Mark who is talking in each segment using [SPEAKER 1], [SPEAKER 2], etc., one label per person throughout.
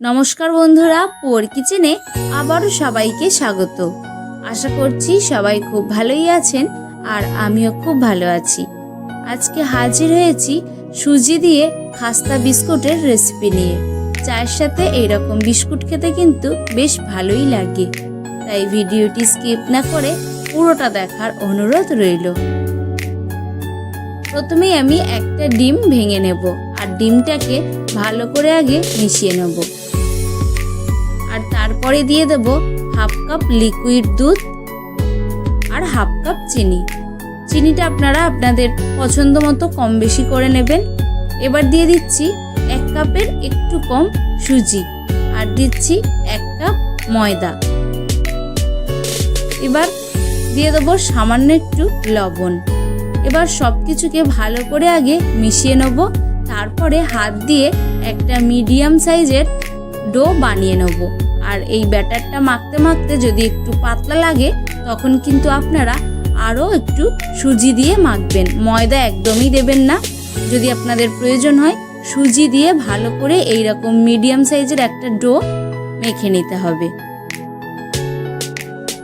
[SPEAKER 1] নমস্কার বন্ধুরা, পোর কিচেনে আবারও সবাইকে স্বাগত। আশা করছি সবাই খুব ভালোই আছেন আর আমিও খুব ভালো আছি। আজকে হাজির হয়েছি সুজি দিয়ে খাস্তা বিস্কুটের রেসিপি নিয়ে। চায়ের সাথে এইরকম বিস্কুট খেতে কিন্তু বেশ ভালোই লাগে। তাই ভিডিওটি স্কিপ না করে পুরোটা দেখার অনুরোধ রইল। প্রথমেই আমি একটা ডিম ভেঙে নেব আর ডিমটাকে ভালো করে আগে মিশিয়ে নেব। তারপরে দিয়ে দেব হাফ কাপ লিকুইড দুধ আর হাফ কাপ চিনি। চিনিটা আপনারা আপনাদের পছন্দ মতো কম বেশি করে নেবেন। এবার দিয়ে দিচ্ছি এক কাপের একটু কম সুজি আর দিচ্ছি এক কাপ ময়দা। এবার দিয়ে দেবো সামান্য একটু লবণ। এবার সব কিছুকে ভালো করে আগে মিশিয়ে নেব। তারপরে হাত দিয়ে একটা মিডিয়াম সাইজের ডো বানিয়ে নেব। আর এই ব্যাটারটা মাখতে মাখতে যদি একটু পাতলা লাগে, তখন কিন্তু আপনারা আরও একটু সুজি দিয়ে মাখবেন। ময়দা একদমই দেবেন না। যদি আপনাদের প্রয়োজন হয়, সুজি দিয়ে ভালো করে এই রকম মিডিয়াম সাইজের একটা ডো মেখে নিতে হবে।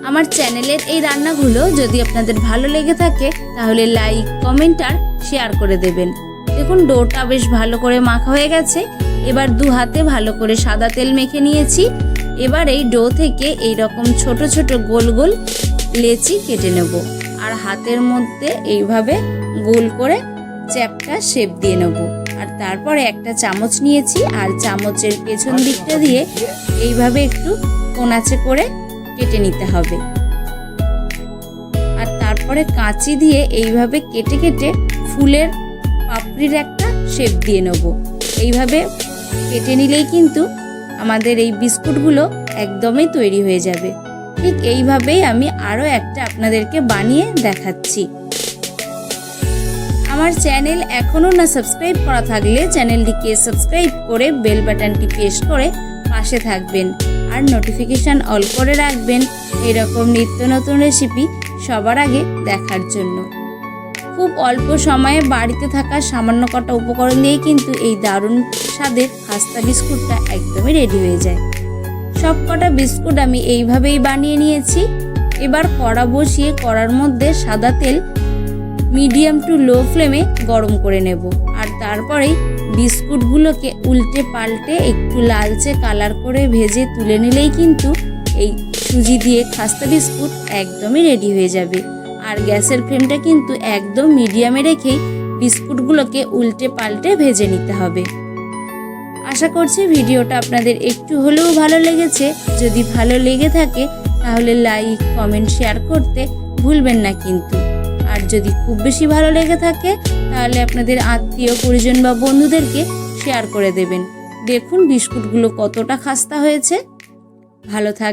[SPEAKER 1] আমার চ্যানেলের এই রান্নাগুলো যদি আপনাদের ভালো লেগে থাকে, তাহলে লাইক, কমেন্ট আর শেয়ার করে দেবেন। দেখুন, ডোটা বেশ ভালো করে মাখা হয়ে গেছে। এবার দু হাতে ভালো করে সাদা তেল মেখে নিয়েছি। এবার এই ডো থেকে এই রকম ছোট ছোট গোল গোল লেচি কেটে নেব। আর হাতের মধ্যে এইভাবে গোল করে চ্যাপটা শেপ দিয়ে নেব। আর তারপরে একটা চামচ নিয়েছি, আর চামচের পেছন দিকটা দিয়ে এইভাবে একটু কোনাচে করে কেটে নিতে হবে। আর তারপরে কাঁচি দিয়ে এইভাবে কেটে কেটে ফুলের পাপড়ির একটা শেপ দিয়ে নেব। এইভাবে কেটে নিলেই কিন্তু আমাদের এই বিস্কুটগুলো একদমই তৈরি হয়ে যাবে। ঠিক এইভাবেই আমি আরও একটা আপনাদেরকে বানিয়ে দেখাচ্ছি। আমার চ্যানেল এখনও না সাবস্ক্রাইব করা থাকলে চ্যানেলটিকে সাবস্ক্রাইব করে বেল বাটনটি প্রেস করে পাশে থাকবেন। আর নোটিফিকেশান অল করে রাখবেন। এরকম নিত্য নতুন রেসিপি সবার আগে দেখার জন্য। খুব অল্প সময়ে বাড়িতে থাকা সামান্য কটা উপকরণ দিয়েই কিন্তু এই দারুণ স্বাদের খাস্তা বিস্কুটটা একদমই রেডি হয়ে যায়। সব কটা বিস্কুট আমি এইভাবেই বানিয়ে নিয়েছি। এবার কড়া বসিয়ে কড়ার মধ্যে সাদা তেল মিডিয়াম টু লো ফ্লেমে গরম করে নেব। আর তারপরেই বিস্কুটগুলোকে উল্টে পাল্টে একটু লালচে কালার করে ভেজে তুলে নিলেই কিন্তু এই সুজি দিয়ে খাস্তা বিস্কুট একদমই রেডি হয়ে যাবে। আর গ্যাসের ফ্লেমটা কিন্তু একদম মিডিয়ামে রেখেই বিস্কুটগুলোকে উল্টে পাল্টে ভেজে নিতে হবে। আশা করছি ভিডিওটা আপনাদের একটু হলেও ভালো লেগেছে। যদি ভালো লেগে থাকে, তাহলে লাইক, কমেন্ট, শেয়ার করতে ভুলবেন না কিন্তু। আর যদি খুব বেশি ভালো লেগে থাকে, তাহলে আপনাদের আত্মীয়, পরিজন বা বন্ধুদেরকে শেয়ার করে দেবেন। দেখুন বিস্কুটগুলো কতটা খাস্তা হয়েছে। ভালো থাক